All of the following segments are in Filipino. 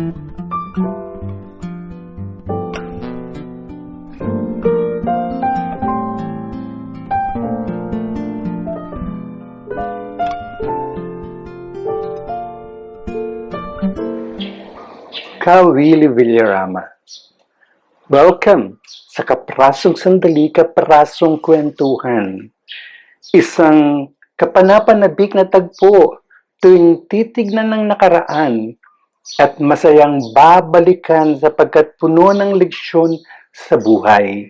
Ka Willy Villarama. Welcome sa Kaprasong Sandali, Kaprasong Kwentuhan. Isang kapanapanabik na tagpo tuwing titignan ng nakaraan at masayang babalikan sapagkat puno ng leksyon sa buhay.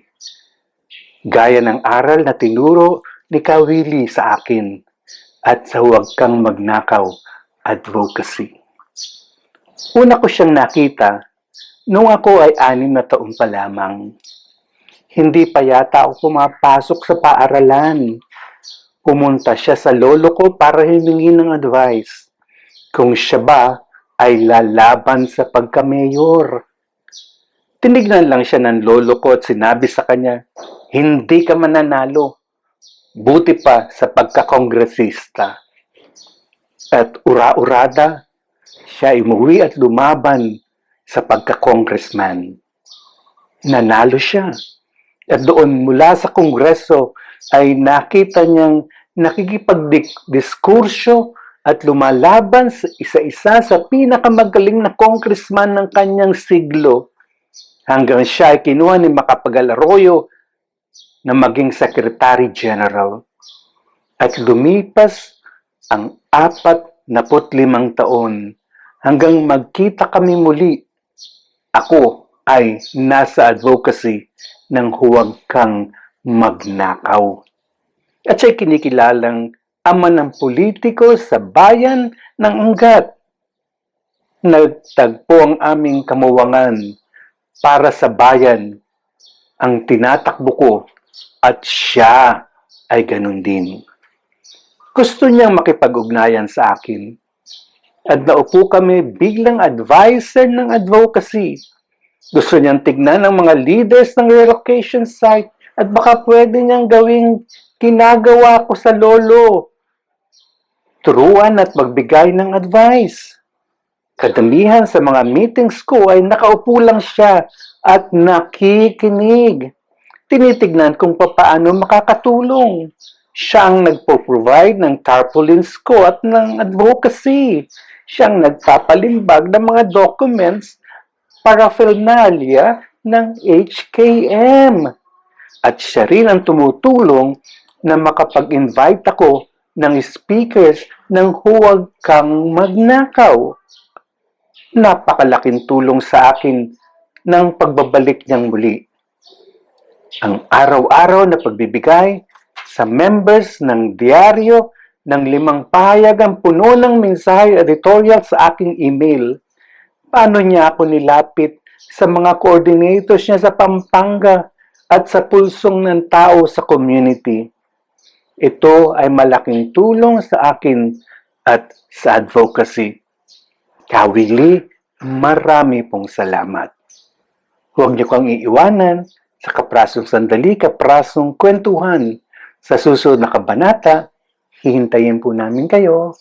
Gaya ng aral na tinuro ni Kawili sa akin at sa huwag kang magnakaw advocacy. Una ko siyang nakita nung ako ay anim na taon pa lamang. Hindi pa yata ako pumapasok sa paaralan. Pumunta siya sa lolo ko para himingi ng advice. Kung siya ba ay lalaban sa pagka-mayor. Tinignan lang siya ng lolo ko at sinabi sa kanya, hindi ka mananalo. Buti pa sa pagkakongresista. At ura-urada, siya umuwi at lumaban sa pagka-congressman. Nanalo siya. At doon mula sa kongreso ay nakita niyang nakikipagdiskursyo at lumalaban sa isa-isa sa pinakamagaling na congressman ng kanyang siglo hanggang siya ay kinuha ni Macapagal Arroyo na maging Secretary General. At lumipas ang apat na limang taon hanggang magkita kami muli. Ako ay nasa advocacy ng huwag kang magnakaw. At siya'y kinikilalang ama ng politiko sa bayan ng Angat. Nagtagpo ang aming kamuwangan para sa bayan ang tinatakbo ko at siya ay ganun din. Gusto niyang makipag-ugnayan sa akin at naupo kami biglang advisor ng advocacy. Gusto niyang tignan ang mga leaders ng relocation site at baka pwede niyang gawing ginagawa ko sa lolo. Turuan at magbigay ng advice. Kadamihan sa mga meetings ko ay nakaupo lang siya at nakikinig. Tinitignan kung papaano makakatulong. Siya ang nagpo-provide ng tarpaulins ko at ng advocacy. Siya ang nagpapalimbag ng mga documents paraphernalia ng HKM. At siya rin ang tumutulong na makapag-invite ako ng speakers ng huwag kang magnakaw. Napakalaking tulong sa akin ng pagbabalik niyang muli. Ang araw-araw na pagbibigay sa members ng diaryo ng limang pahayag ang puno ng mensahe editorial sa aking email. Paano niya ako nilapit sa mga coordinators niya sa Pampanga at sa pulsong ng tao sa community. Ito ay malaking tulong sa akin at sa advocacy. Kawili, marami pong salamat. Huwag niyo kang iiwanan sa kaprasong sandali, kaprasong kwentuhan. Sa susunod na kabanata, hihintayin po namin kayo.